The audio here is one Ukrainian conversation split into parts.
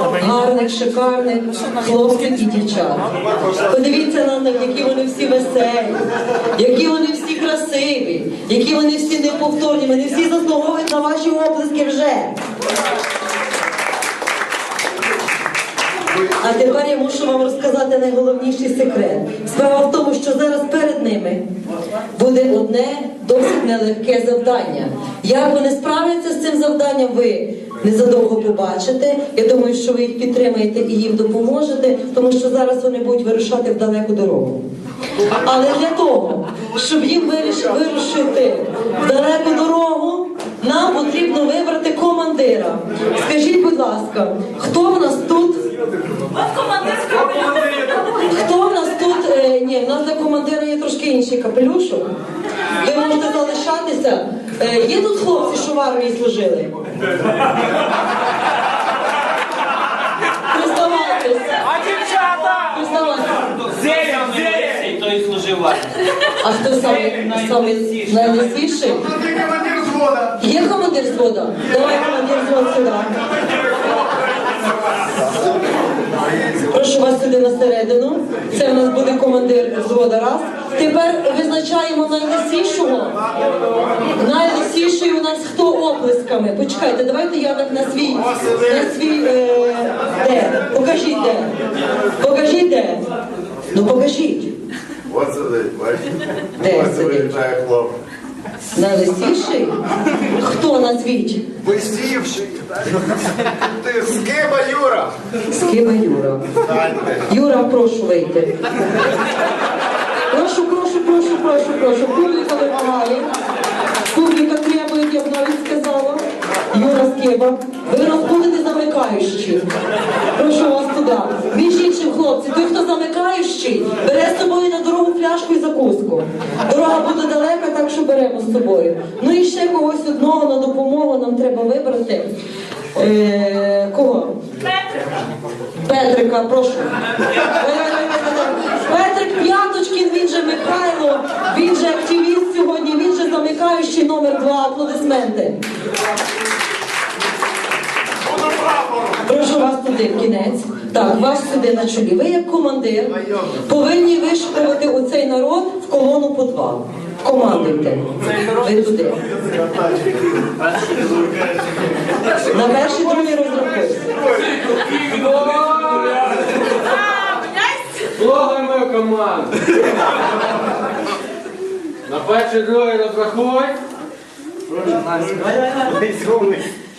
гарних, шикарних хлопців і дівчат. Подивіться на них, які вони всі веселі, які вони всі красиві, які вони всі неповторні, вони всі заслуговують на ваші оплески вже. А тепер я мушу вам розказати найголовніший секрет. Справа в тому, що зараз перед ними буде одне досить нелегке завдання. Як вони справляться з цим завданням, ви незадовго побачите. Я думаю, що ви їх підтримаєте і їм допоможете, тому що зараз вони будуть вирушати в далеку дорогу. Але для того, щоб їм вирушити в далеку дорогу, нам потрібно вибрати командира. Скажіть, будь ласка, хто в нас тут? Хто в нас тут? Е, ні, в нас для командира є трошки інший капелюшок. Ви можете залишатися. Е, є тут хлопці, що в армії служили? Признавайтесь. А дівчата! Признавайтесь. Зеля, зеля! То і служив вас. А хто самий самий найлисіший? Ти командир взвода. Є командир звода? Давай командир зводу сюди. Прошу вас сюди на середину. Це в нас буде командир взвода раз. Тепер визначаємо найлисішого. Найлисіший у нас хто оплесками? Почекайте, давайте я так на свій, на свій, е, де? Покажіть де. Покажіть де. Ну покажіть. Де Ось сидить? Найлисіший? Хто назвіть? Висівший. Ти скиба, Юра. Скиба Юра. Юра, прошу вийти. Прошу. Публіка вимагає. Публіка требує, я б навіть сказала. Юра Скиба. Ви нас будете замикаючі. Прошу вас туди. Між іншим, хлопці, той, хто замикаючий, бере з собою на дорогу пляшку і закуску. Дорога буде далека, так що беремо з собою. Ну і ще когось одного на допомогу нам треба вибрати. Е, кого? Петрика, Петрика, прошу. Петрик П'яточкін, він же Михайло, він же активіст сьогодні, він же замикаючий номер два. Аплодисменти. Прошу вас туди в кінець. Так, вас сюди на чолі. Ви як командир повинні вишукувати оцей народ в колону по два. Командуйте. Ви туди. На перший другий розрахуйте. Команду. На перший другий розрахуй.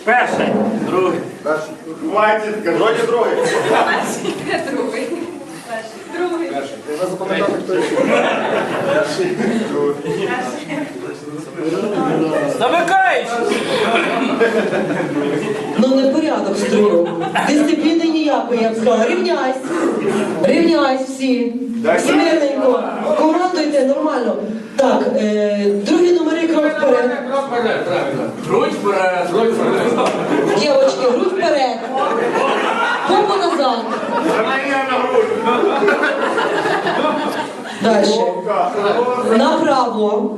Перший, другий. Майтітка, вроді другий. Замикаєш! Ну не порядок строю. Дисципліни ніякої, я б сказала. Рівняйсь. Рівняйсь всі. Всі мирненько. Командуйте нормально. Так, е, другі номери крок вперед. Крок вперед, правильно. Грудь вперед! Крок вперед. Дівочки, грудь вперед. Попу назад. Далі. Направо.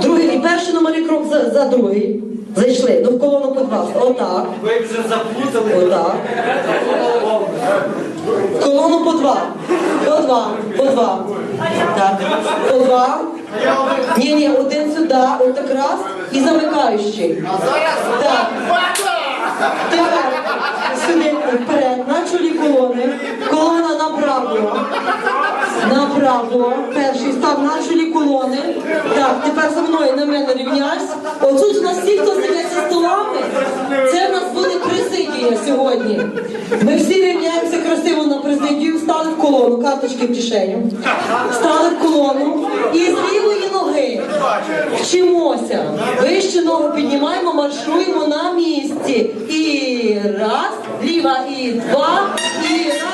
Другий, і перший номери крок за, за другий. Зайшли. Ну в колону по два. Отак. Ви вже заплутали. Отак. В колону по два. По два. По два. Так. По два. Ні, ні, один сюди, отак раз. І замикаючий. Так. Тепер сюди вперед, на чолі колони. Колона направо. Направо. Перший став на чолі колони. Так, тепер за мною на мене рівняйся. Отут у нас всі, хто сидять столами, це в нас буде президія сьогодні. Ми всі рівняємося красиво на президію, встали в колону, карточки в кишеню. Встали в колону і з лівої ноги вчимося. Вище ногу піднімаємо, маршуємо на місці. І раз, ліва, і два, і раз,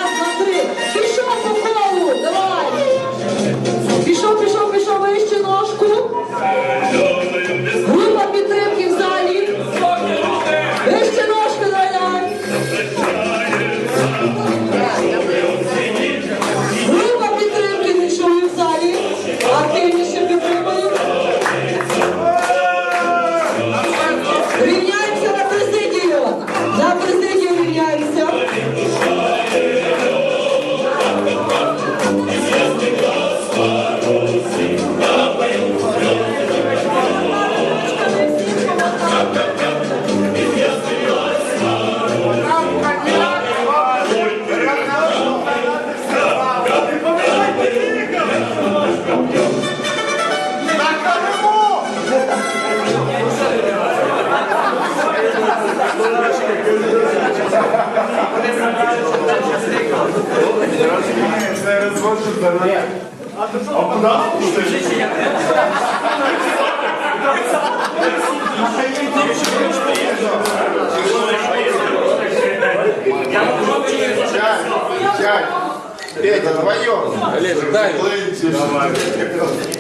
закончит за нас. А куда ты? Петя, твое. Олег, дай. Давай.